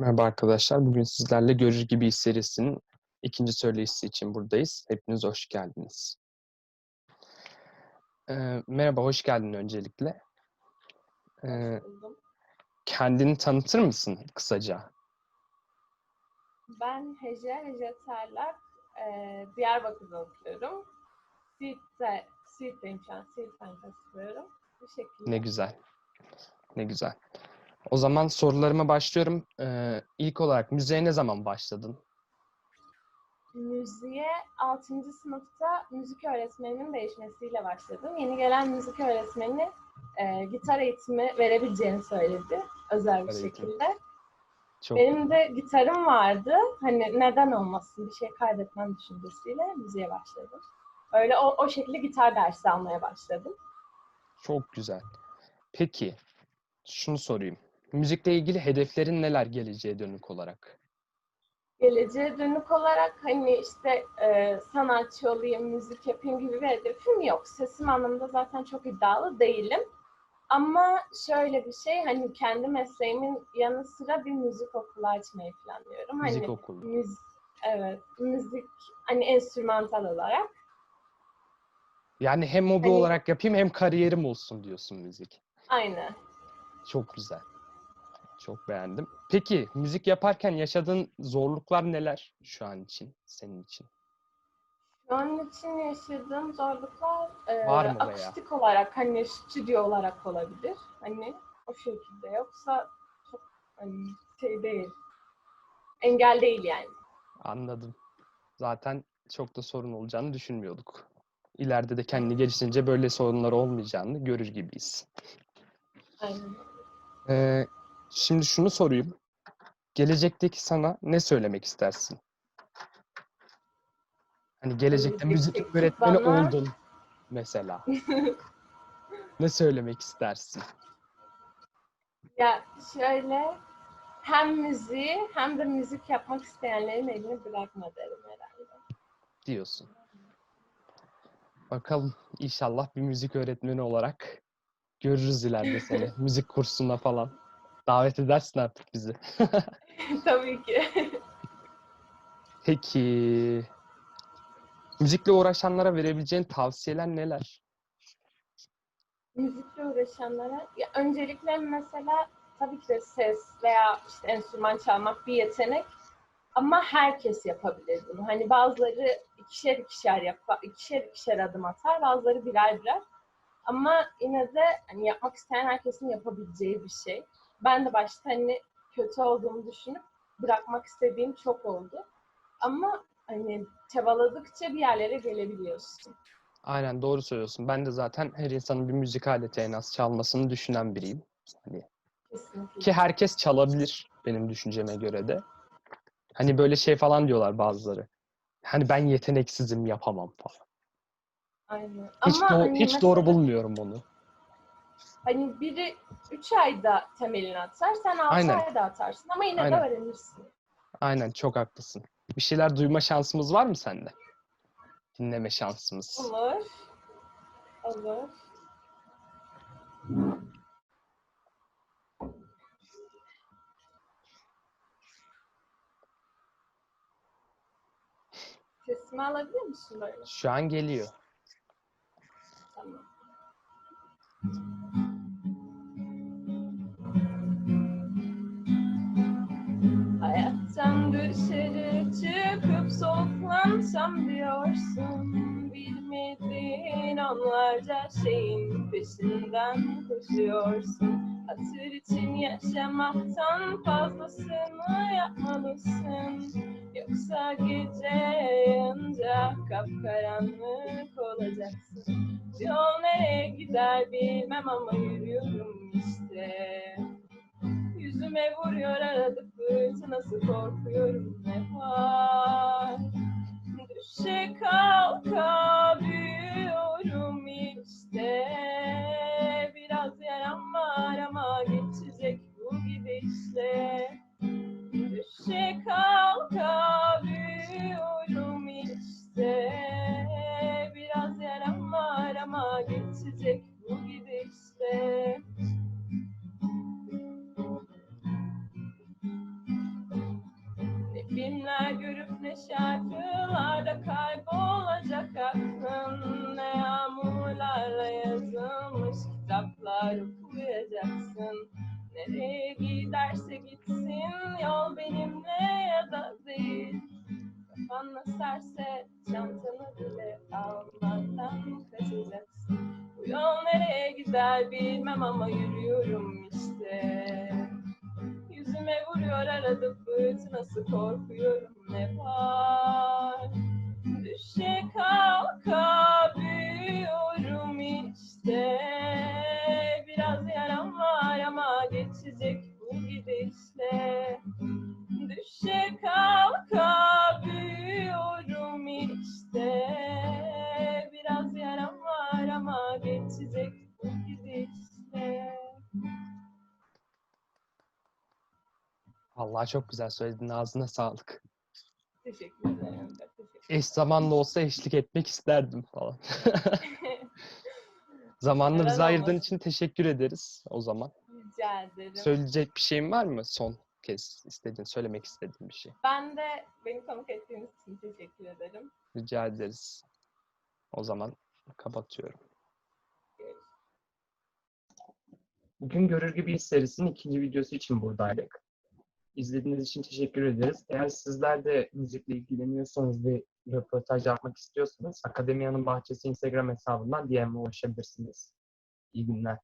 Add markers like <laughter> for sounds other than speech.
Merhaba arkadaşlar. Bugün sizlerle Görür Gibi serisinin ikinci söyleyişi için buradayız. Hepiniz hoş geldiniz. Ee, merhaba, hoş geldin öncelikle. Ee, kendini tanıtır mısın kısaca? Ben Hece, Hece Terlak. Ee, Diyarbakır'da okuyorum. Siirt'te, Siirt'teyim şu an. Siirt'ten katılıyorum. Bu şekilde. Ne güzel. Ne güzel. O zaman sorularıma başlıyorum. Ee, ilk olarak müziğe ne zaman başladın? Müziğe 6. sınıfta müzik öğretmeninin değişmesiyle başladım. Yeni gelen müzik öğretmeni e, gitar eğitimi verebileceğini söyledi. Özel bir şekilde. Çok Benim de gitarım vardı. Hani neden olmasın bir şey kaybetmem düşüncesiyle müziğe başladım. Öyle o, o şekilde gitar dersi almaya başladım. çok güzel. Peki, şunu sorayım. Müzikle ilgili hedeflerin neler geleceğe dönük olarak? Geleceğe dönük olarak hani işte e, sanatçı olayım, müzik yapayım gibi bir hedefim yok. Sesim anlamında zaten çok iddialı değilim. Ama şöyle bir şey hani kendi mesleğimin yanı sıra bir müzik okulu açmayı planlıyorum. Müzik hani okulu. müz- evet, müzik hani enstrümantal olarak. Yani hem hobi Hani- olarak yapayım hem kariyerim olsun diyorsun müzik. Aynı. Çok güzel. Çok beğendim. Peki müzik yaparken yaşadığın zorluklar neler şu an için, senin için? Şu an için yaşadığım zorluklar e, Var mı veya? akustik olarak hani stüdyo olarak olabilir. Hani o şekilde yoksa çok hani şey değil. Engel değil yani. Anladım. Zaten çok da sorun olacağını düşünmüyorduk. İleride de kendini geliştirince böyle sorunlar olmayacağını görür gibiyiz. Aynen. Ee, şimdi şunu sorayım. Gelecekteki sana ne söylemek istersin? Hani gelecekte müzik öğretmeni bana- oldun mesela. Ne söylemek istersin? Ya şöyle hem müziği hem de müzik yapmak isteyenlerin elini bırakma derim herhalde. diyorsun. Bakalım inşallah bir müzik öğretmeni olarak görürüz ileride seni. <laughs> müzik kursuna falan. Davet edersin artık bizi. <laughs> Tabii ki. <laughs> Peki. Müzikle uğraşanlara verebileceğin tavsiyeler neler? müzikle uğraşanlara ya öncelikle mesela tabii ki de ses veya işte enstrüman çalmak bir yetenek ama herkes yapabilir bunu. Hani bazıları ikişer ikişer yapar, ikişer ikişer adım atar, bazıları birer birer. Ama yine de hani yapmak isteyen herkesin yapabileceği bir şey. Ben de başta hani kötü olduğumu düşünüp bırakmak istediğim çok oldu. Ama hani çabaladıkça bir yerlere gelebiliyorsun. Aynen doğru söylüyorsun. Ben de zaten her insanın bir müzik aleti en az çalmasını düşünen biriyim. Hani Kesinlikle. ki herkes çalabilir benim düşünceme göre de. Hani böyle şey falan diyorlar bazıları. Hani ben yeteneksizim yapamam falan. Aynen. Hiç, Ama doğ- hani hiç doğru mesela- bulmuyorum onu. Hani biri 3 ayda temelini atar, sen 6 Aynen. ayda atarsın ama yine Aynen. de öğrenirsin. Aynen çok haklısın. Bir şeyler duyma şansımız var mı sende? Dinleme şansımız. Olur. Olur. Sesimi alabilir misin böyle? Şu an geliyor. Tamam. Dışarı çıkıp soluklansam diyorsun. Bilmediğin onlarca şeyin peşinden koşuyorsun. Hatır için yaşamaktan fazlasını yapmalısın. Yoksa gece yanınca kapkaranlık olacaksın. Yol nereye gider bilmem ama yürüyorum işte. Yüzüme vuruyor arada fırtınası korkuyorum ne var Düşe kalka filmler görüp ne şarkılarda kaybolacak aklın Ne yağmurlarla yazılmış kitaplar okuyacaksın. Nereye giderse gitsin yol benimle ya da değil. Kafan eserse çantanı bile almadan kaçacaksın. Bu yol nereye gider bilmem ama yürüyorum işte. Yüzüme vuruyor arada fırtınası korkuyorum ne var Vallahi çok güzel söyledin. Ağzına sağlık. Teşekkür ederim. Teşekkür Eş zamanlı olsa eşlik etmek isterdim falan. <laughs> Zamanını bize ayırdığın için teşekkür ederiz o zaman. Rica ederim. Söyleyecek bir şeyin var mı son kez istediğin, söylemek istediğin bir şey? Ben de beni konuk ettiğiniz için teşekkür ederim. Rica ederiz. O zaman kapatıyorum. Bugün Görür Gibiyiz serisinin ikinci videosu için buradaydık. İzlediğiniz için teşekkür ederiz. Eğer sizler de müzikle ilgileniyorsanız ve röportaj yapmak istiyorsanız Akademiyanın Bahçesi Instagram hesabından DM'e ulaşabilirsiniz. İyi günler.